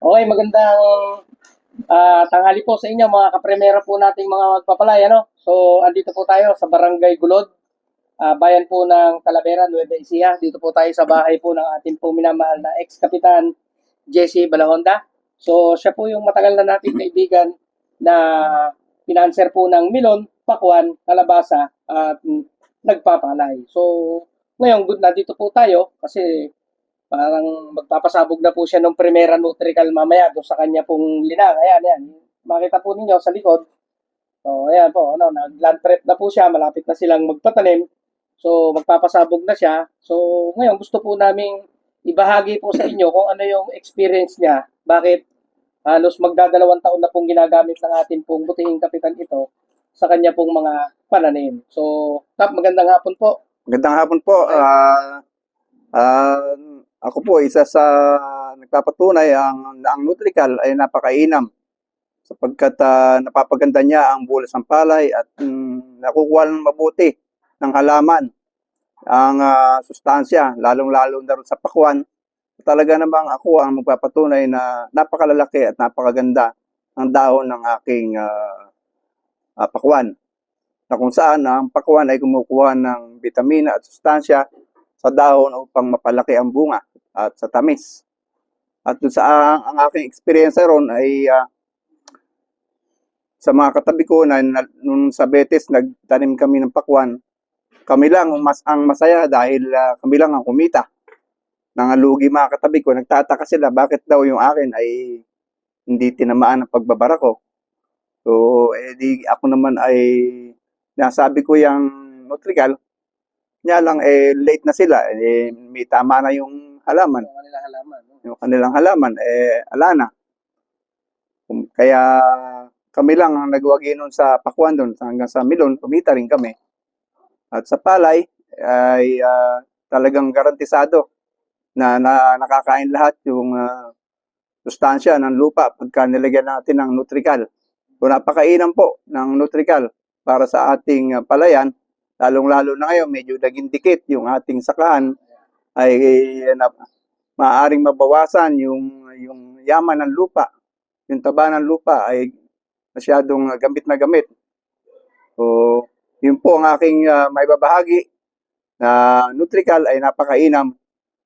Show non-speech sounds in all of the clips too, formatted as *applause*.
Okay, magandang ah, tanghali po sa inyo mga kapremera po nating mga magpapalay. Ano? So, andito po tayo sa Barangay Gulod, ah, bayan po ng Talavera, Nueva Ecija. Dito po tayo sa bahay po ng ating po minamahal na ex-kapitan Jesse Balahonda. So, siya po yung matagal na nating kaibigan na pinanser po ng Milon, Pakwan, Kalabasa at nagpapalay. So, ngayon, good na dito po tayo kasi parang magpapasabog na po siya ng Primera Nutrical mamaya doon sa kanya pong linang. Ayan, ayan. Makita po ninyo sa likod. So, ayan po, ano, nag-land prep na po siya, malapit na silang magpatanim. So, magpapasabog na siya. So, ngayon gusto po naming ibahagi po sa inyo kung ano yung experience niya. Bakit halos magdadalawang taon na pong ginagamit ng atin pong butihing kapitan ito sa kanya pong mga pananim. So, Tap, magandang hapon po. Magandang hapon po. Ah, ah, ako po isa sa nagpapatunay ang ang Nutrical ay napakainam sapagkat ah, napapaganda niya ang bulas ng palay at mm, nakukuha ng mabuti ng halaman ang ah, sustansya lalong-lalo na sa pakwan. Talaga namang ako ang magpapatunay na napakalalaki at napakaganda ang dahon ng aking ah, ah, pakwan na kung saan ang pakwan ay kumukuha ng bitamina at sustansya sa dahon upang mapalaki ang bunga at sa tamis. At doon sa ang, ang aking experience ron ay ah, sa mga katabi ko na, na nung sa Betis nagtanim kami ng pakwan, kami lang ang mas ang masaya dahil ah, kami lang ang kumita. Nangalugi mga katabi ko, nagtataka sila bakit daw yung akin ay hindi tinamaan ng pagbabara ko. So, eh di ako naman ay nasabi ko yung Nutrical, niya lang eh late na sila, eh may tama na yung halaman, Yung kanila halaman. no? yung kanilang halaman eh ala na. Kaya kami lang ang nagwagi nun sa Pakuan doon hanggang sa Milon, kumita rin kami. At sa Palay ay ah, talagang garantisado na, na nakakain lahat yung ah, sustansya ng lupa pagka nilagyan natin ng Nutrical. So napakainam po ng Nutrical para sa ating ah, palayan, lalong-lalo na ngayon medyo naging dikit yung ating sakahan ay eh, na, maaaring mabawasan yung yung yaman ng lupa. Yung taba ng lupa ay masyadong ah, gamit na gamit. So, yun po ang aking uh, may babahagi na Nutrical ay napakainam.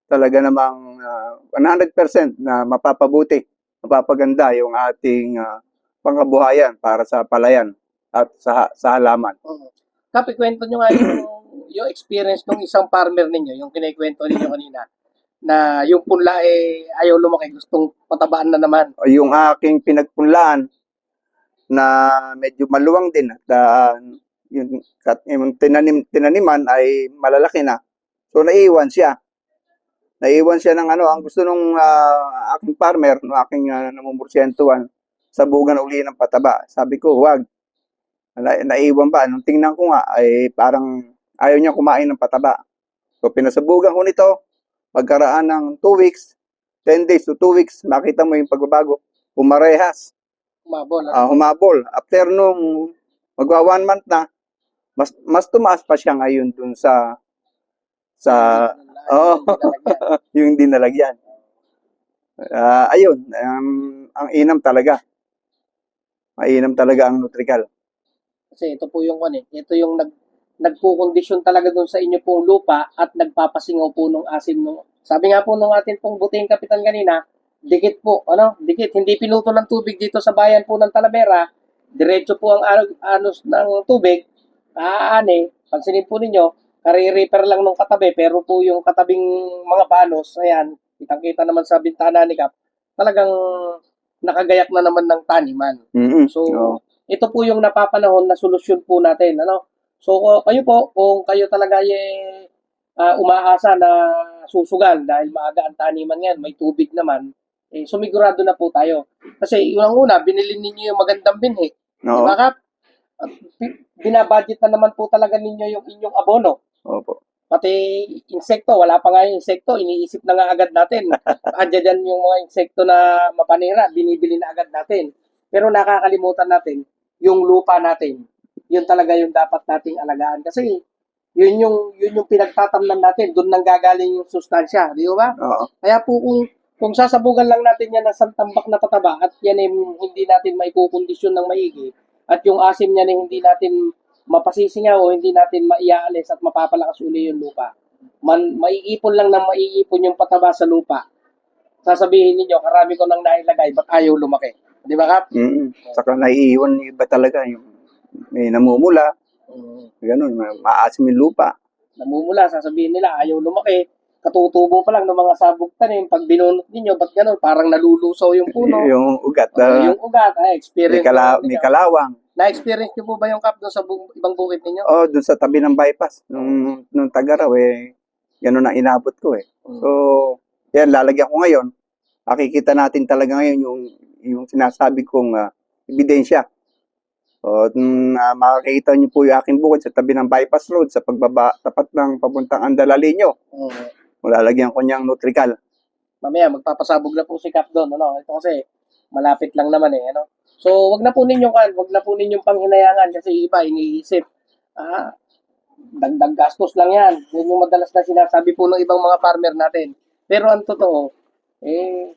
Talaga namang ah, 100% na mapapabuti, mapapaganda yung ating ah, pangkabuhayan para sa palayan at sa, sa halaman. Oo. Kap, ikwento nyo nga yung, yung experience ng isang farmer ninyo, yung kinikwento ninyo kanina, na yung punla eh ayaw lumaki, gustong patabaan na naman. Yung aking pinagpunlaan na medyo maluwang din at ah, yung, yung tinanim, tinaniman ay malalaki na. So naiwan siya. Naiwan siya ng ano, ang gusto nung ah, aking farmer, no aking uh, namumursiyentuan, sabugan uli ng pataba. Sabi ko, wag. Na, naiwan ba? Nung tingnan ko nga, ay parang ayaw niya kumain ng pataba. So pinasabugan ko nito, pagkaraan ng 2 weeks, 10 days to 2 weeks, makita mo yung pagbabago. Umarehas, Umabol. ah, humabol. After nung magwa one month na, mas mas tumaas pa siya ngayon dun sa sa Oo. yung dinalagyan. *laughs* Ah, ayun, um, ang inam talaga. Mainam talaga ang Nutrical. Kasi ito po yung ano eh, ito yung nag nagkukondisyon talaga doon sa inyo pong lupa at nagpapasingaw po ng asim no. Sabi nga po nung atin pong buting kapitan kanina, dikit po, ano, dikit, hindi pinuto ng tubig dito sa bayan po ng Talavera, diretso po ang ano- anos ng tubig, aane, pansinin po ninyo, kare-repair lang nung katabi, pero po yung katabing mga banos, ayan, kitang-kita naman sa bintana ni Kap, talagang nakagayak na naman ng taniman. mm So, Oo. Ito po yung napapanahon na solusyon po natin. Ano? So, uh, kayo po, kung kayo talaga ay ah, umaasa na susugal dahil maaga ang taniman ngayon, may tubig naman, eh, sumigurado na po tayo. Kasi unang-una, binili ninyo yung magandang binhi. Di Oo. ba, Kap? Binabudget na naman po talaga ninyo yung inyong abono. Opo. Pati insekto, wala pa nga yung insekto, iniisip na nga agad natin. *laughs* Andiyan dyan yung mga insekto na mapanira, binibili na agad natin. Pero nakakalimutan natin yung lupa natin. Yun talaga yung dapat nating alagaan. Kasi yun yung, yun yung pinagtatamnan natin, doon nang gagaling yung sustansya. Di ba? Oo. Kaya po kung kung sasabugan lang natin yan ng santambak na pataba at yan ay hindi natin maikukondisyon ng maigi at yung asim niya ay hindi natin mapasisingaw o hindi natin maiaalis at mapapalakas uli yung lupa. Man, maiipon lang ng maiipon yung pataba sa lupa. Sasabihin ninyo, karami ko nang nailagay, ba't ayaw lumaki? Di ba, Kap? Mm. Saka naiiwan yung iba talaga yung may namumula, ganun, ma- maasim yung lupa. namumula, sasabihin nila, ayaw lumaki, katutubo pa lang ng mga sabog tanim, pag binunot ninyo, ba't ganun? Parang nalulusaw yung puno. *laughs* Yung ugat, ah, yung ugat, ay, may, experience. kala, po may kalawang. Na-experience nyo po ba yung kap doon sa bu- ibang bukid ninyo? Oh, dun sa tabi ng bypass, nung, nung Tagaraw, eh, ganun ang inabot ko eh. So, yan, lalagyan ko ngayon. Makikita natin talaga ngayon yung, yung sinasabi kong ah, ebidensya. So, nung ah, makikita niyo po yung aking bukid sa tabi ng bypass road sa pagbaba, tapat ng papuntang Andalalinyo. Mm. Lalagyan ko niyang Nutrical. Mamaya, magpapasabog na po si Kap doon. Ano? Ito kasi, malapit lang naman eh. Ano? So, wag na po ninyong, kan, wag na po ninyong panghinayangan kasi iba, iniisip. Ah, dagdag gastos lang yan. Yun yung madalas na sinasabi po ng ibang mga farmer natin. Pero ang totoo, eh,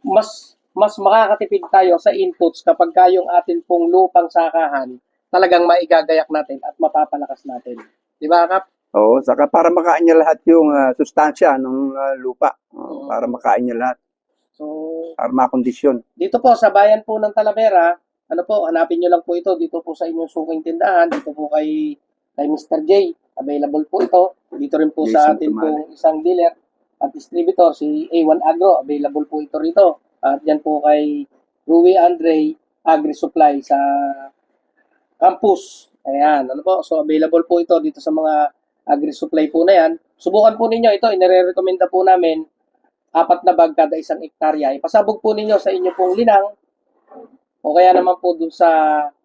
mas mas makakatipid tayo sa inputs kapag kayong atin pong lupang sakahan talagang maigagayak natin at mapapalakas natin. Di ba, Kap? Oo, saka para makain niya lahat yung ah, sustansya ng ah, lupa. Oo, Para makain niya lahat. So, Para makondisyon. dito po sa bayan po ng Talavera, ano po, hanapin nyo lang po ito dito po sa inyong suking tindahan, dito po kay kay Mr. J. Available po ito. Dito rin po sa Jason atin Tumali. pong isang dealer at distributor, si A1 Agro. Available po ito rito. At yan po kay Rui Andre Agri Supply sa campus. Ayan, ano po? So, available po ito dito sa mga agri-supply po na yan. Subukan po ninyo ito. Inire-recommenda po namin apat na bag kada isang ektarya. Ipasabog po ninyo sa inyo pong linang o kaya naman po dun sa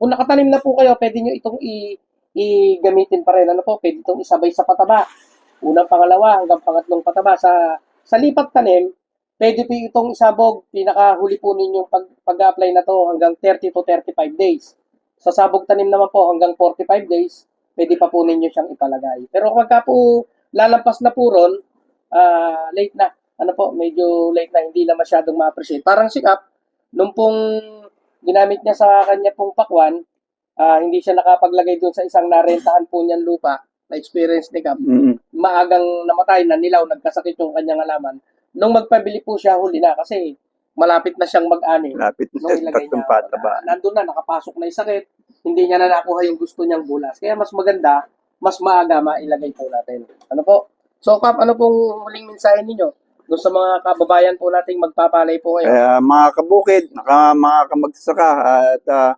kung nakatanim na po kayo, pwede nyo itong i, i-gamitin pa rin. Ano po, pwede itong isabay sa pataba. Unang, pangalawa, hanggang pangatlong pataba. Sa, sa lipat tanim, pwede po itong isabog. Pinakahuli po ninyong pag, pag-apply na to hanggang 30 to 35 days. Sa sabog tanim naman po hanggang 45 days, pwede pa po ninyo siyang ipalagay. Pero kapag po lalampas na po ron, ah, late na. Ano po, medyo late na, hindi na masyadong ma-appreciate. Parang sikap, nung pong ginamit niya sa kanya pong pakwan, ah, hindi siya nakapaglagay doon sa isang narentahan po niyan lupa, na experience ni Kap, Mm. maagang namatay na nilaw, nagkasakit yung kanyang alaman. Nung magpabili po siya, huli na kasi malapit na siyang mag-ani. Lapit na ilagay tatlong pataba. na, nandun na, nakapasok na yung sakit, hindi niya na nakuha yung gusto niyang bulas. Kaya mas maganda, mas maaga mailagay po natin. Ano po? So, Kap, ano pong huling mensahe ninyo? Doon sa mga kababayan po nating magpapalay po ngayon. Kaya mga kabukid, naka, mga kamagsasaka at ah,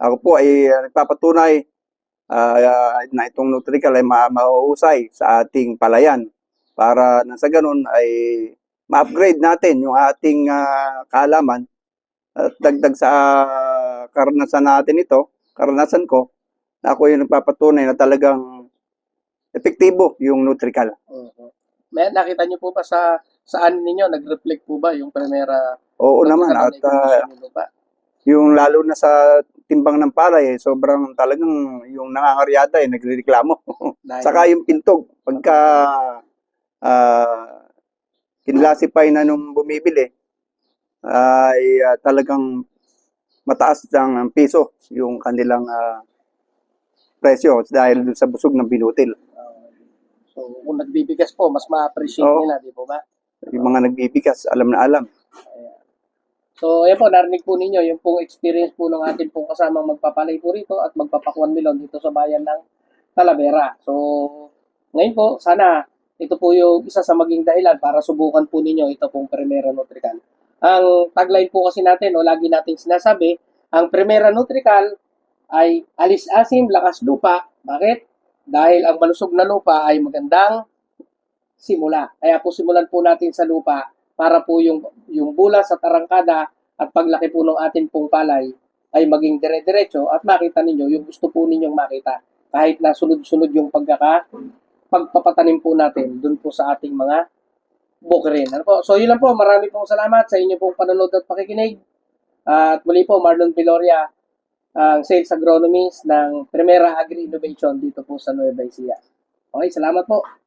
ako po ay ah, nagpapatunay ah, na itong Nutrical ay ma- mauusay sa ating palayan para na sa ganun ay ma-upgrade natin yung ating ah, kaalaman at dagdag sa ah, karanasan natin ito, karanasan ko, na ako yung nagpapatunay na talagang epektibo yung Nutrical. Oo. May nakita niyo po ba sa saan ninyo nag-reflect po ba yung primera Oo naman at ba? yung lalo na sa timbang ng palay, eh, sobrang talagang yung nangangaryada eh, nagrereklamo. *laughs* Saka yung pintog, pagka uh, kinlasify na nung bumibili, ay ah, talagang mataas ng piso yung kanilang ah, presyo dahil sa busog ng binutil. so kung nagbibigas po, mas ma-appreciate Oo. nila, di po ba? Yung mga nagbibigas, alam na alam. So, ayan po, narinig po ninyo yung pong experience po ng ating pong kasamang magpapalay po rito at magpapakwan milon dito sa bayan ng Talavera. So, ngayon po, sana ito po yung isa sa maging dahilan para subukan po ninyo ito pong Primera Nutrical. Ang tagline po kasi natin, o lagi nating sinasabi, ang Primera Nutrical ay alis asim, lakas lupa. Bakit? Dahil ang malusog na lupa ay magandang simula. Kaya po simulan po natin sa lupa para po yung yung bulas at arangkada at paglaki po ng ating pong palay ay maging dire-diretso at makita ninyo yung gusto po ninyong makita. Kahit na sunod-sunod yung pagkaka, pagpapatanim po natin dun po sa ating mga bukirin. Ano po? So yun lang po. Marami pong salamat sa inyo pong panonood at pakikinig. At muli po, Marlon Piloria, ang sales agronomist ng Primera Agri Innovation dito po sa Nueva Ecija. Okay, salamat po.